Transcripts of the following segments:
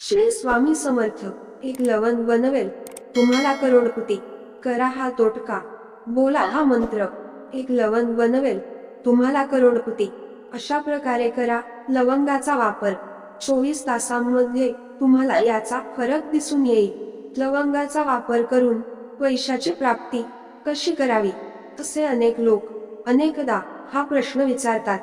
श्री स्वामी समर्थ एक लवण बनवेल. तुम्हाला करोडपती करा हा तोटका. बोला हा मंत्र. एक लवण बनवेल. तुम्हाला करोडपती अशा प्रकारे करा लवंगाचा वापर. चोवीस तासांमध्ये तुम्हाला याचा फरक दिसून येईल. लवंगाचा वापर करून पैशाची प्राप्ती कशी करावी? असे अनेक लोक अनेकदा हा प्रश्न विचारतात.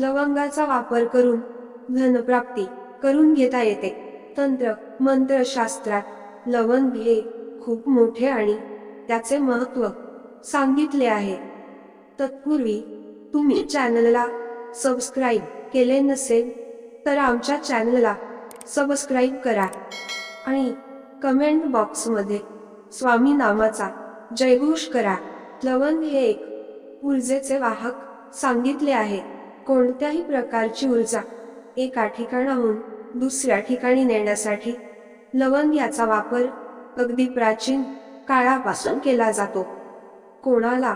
लवंगाचा वापर करून धनप्राप्ती करून घेता येते. तंत्र मंत्रशास्त्रात लवंग हे खूप मोठे आणि त्याचे महत्त्व सांगितले आहे. तत्पूर्वी तुम्ही चॅनलला सबस्क्राईब केले नसेल तर आमच्या चॅनलला सबस्क्राईब करा आणि कमेंट बॉक्समध्ये स्वामी नामाचा जयघोष करा. लवंग हे एक ऊर्जेचे वाहक सांगितले आहे. कोणत्याही प्रकारची ऊर्जा एका ठिकाणाहून दुसऱ्या ठिकाणी नेण्यासाठी. लवंग याचा वापर अगदी प्राचीन काळापासून केला जातो. कोणाला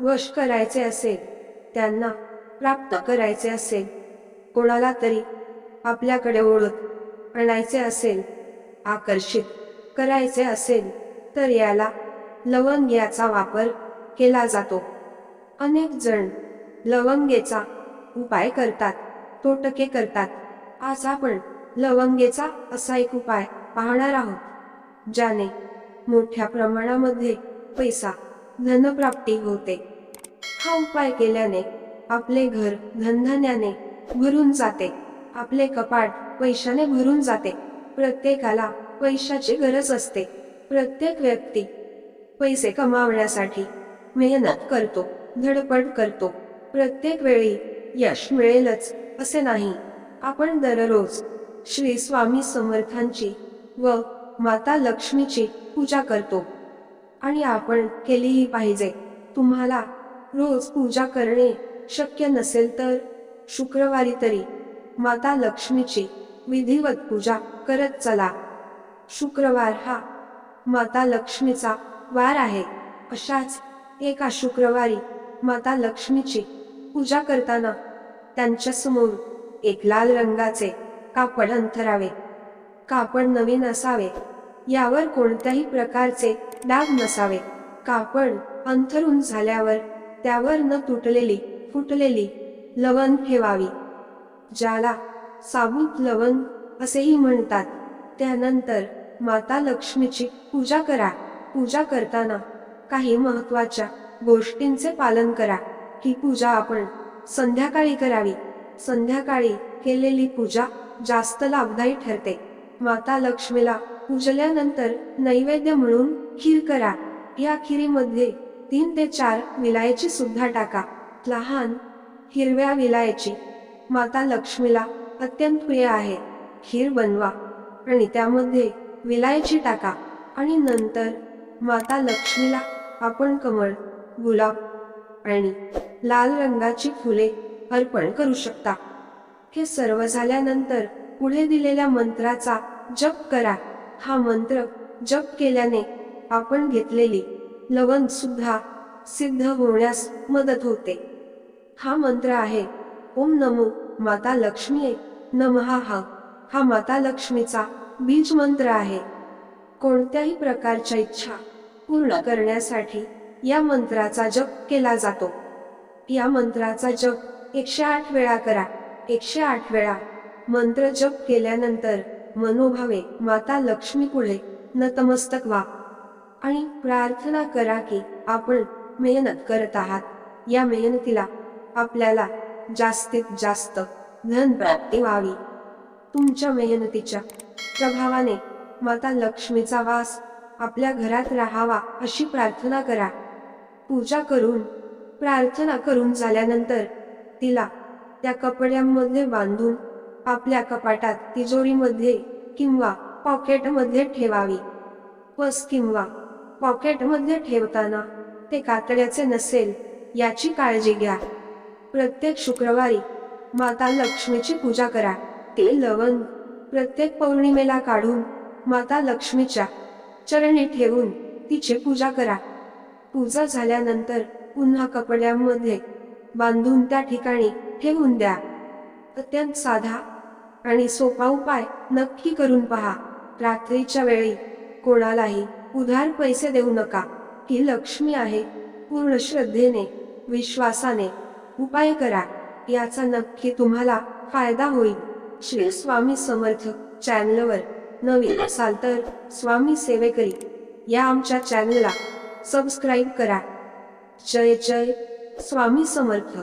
वश करायचे असेल त्यांना प्राप्त करायचे असेल. कोणाला तरी आपल्याकडे ओळख आणायचे असेल आकर्षित करायचे असेल तर याला लवंग याचा वापर केला जातो. अनेक जण लवंगेचा उपाय करतात तोटके करतात. आज आपण लवंगेचा असा एक उपाय पाहणार आहोत ज्याने मोठ्या प्रमाणामध्ये पैसा धनप्राप्ती होते. हा उपाय केल्याने आपले घर धनधन्याने भरून जाते आपले कपाट पैशाने भरून जाते प्रत्येकाला पैशाची गरज असते. प्रत्येक व्यक्ती पैसे कमावण्यासाठी मेहनत करतो धडपड करतो. प्रत्येक वेळी यश मिळेलच असे नाही. आपण दररोज श्री स्वामी समर्थांची व माता लक्ष्मीची पूजा करतो. आणि आपण केलीही पाहिजे. तुम्हाला रोज पूजा करणे शक्य नसेल तर शुक्रवारी तरी माता लक्ष्मीची विधिवत पूजा करत चला. शुक्रवार हा माता लक्ष्मीचा वार आहे. अशाच एका शुक्रवारी माता लक्ष्मीची पूजा करताना त्यांच्यासमोर एक लाल रंगाचे कापड अंथरावे कापड नवीन असावे? यावर कोणत्याही प्रकारचे डाग नसावे. कापड अंथरून झाल्यावर त्यावर न तुटलेली फुटलेली लवण ठेवावी. ज्याला साबूत लवण असेही म्हणतात. त्यानंतर माता लक्ष्मीची पूजा करा. पूजा करताना काही महत्त्वाच्या गोष्टींचे पालन करा. ही पूजा आपण संध्याकाळी करावी. संध्याकाळी केलेली पूजा जास्त लाभदायी ठरते. माता लक्ष्मीला पूजल्यानंतर नैवेद्य म्हणून खीर करा. या खिरीमध्ये तीन ते चार विलायची सुद्धा टाका. लहान हिरव्या विलायची. माता लक्ष्मीला अत्यंत प्रिय आहे. खीर बनवा. आणि त्यामध्ये विलायची टाका. आणि नंतर माता लक्ष्मीला आपण कमळ गुलाब आणि लाल रंगाची फुले अर्पण करू शकता. हे सर्व झाल्यानंतर पुढे दिलेल्या मंत्राचा जप करा. हा मंत्र जप केल्याने आपण घेतलेली लवण सुद्धा सिद्ध होण्यास मदत होते. हा मंत्र आहे ओम नमो माता लक्ष्मी नमहा हा. हा माता लक्ष्मीचा बीज मंत्र आहे. कोणत्याही प्रकारच्या इच्छा पूर्ण करण्यासाठी या मंत्राचा जप केला जातो. या मंत्राचा जप एकशे आठ वेळा करा. एकशे आठ वेळा. मंत्र जप केल्यानंतर मनोभावे माता लक्ष्मी पुढे नतमस्तक व्हा. आणि प्रार्थना करा की आपण मेहनत करत आहात. या मेहनतीला आपल्याला जास्तीत जास्त धन प्राप्ती व्हावी. तुमच्या मेहनतीच्या प्रभावाने माता लक्ष्मीचा वास आपल्या घरात राहावा अशी प्रार्थना करा. पूजा करून प्रार्थना करून झाल्यानंतर तिला त्या कपड्यांमध्ये बांधून आपल्या कपाटात तिजोरीमध्ये किंवा पॉकेटमध्ये ठेवावी. पस किंवा पॉकेटमध्ये ठेवताना ते कातड्याचे नसेल याची काळजी घ्या. प्रत्येक शुक्रवारी माता लक्ष्मीची पूजा करा. ते लवण प्रत्येक पौर्णिमेला काढून माता लक्ष्मीच्या चरणी ठेवून तिची पूजा करा. पूजा झाल्यानंतर पुन्हा कपड्यांमध्ये बांधून त्या ठिकाणी ठेवून द्या. अत्यंत साधा आणि सोपा उपाय नक्की करून पहा. रात्रीच्या वेळी कोणालाही उधार पैसे देऊ नका. ही लक्ष्मी आहे. पूर्ण श्रद्धेने विश्वासाने उपाय करा. याचा नक्की तुम्हाला फायदा होईल. श्री स्वामी समर्थ चॅनलवर नवीन असाल तर स्वामी सेवेकरी या आमच्या चॅनलला सबस्क्राईब करा. जय जय. स्वामी समर्थ.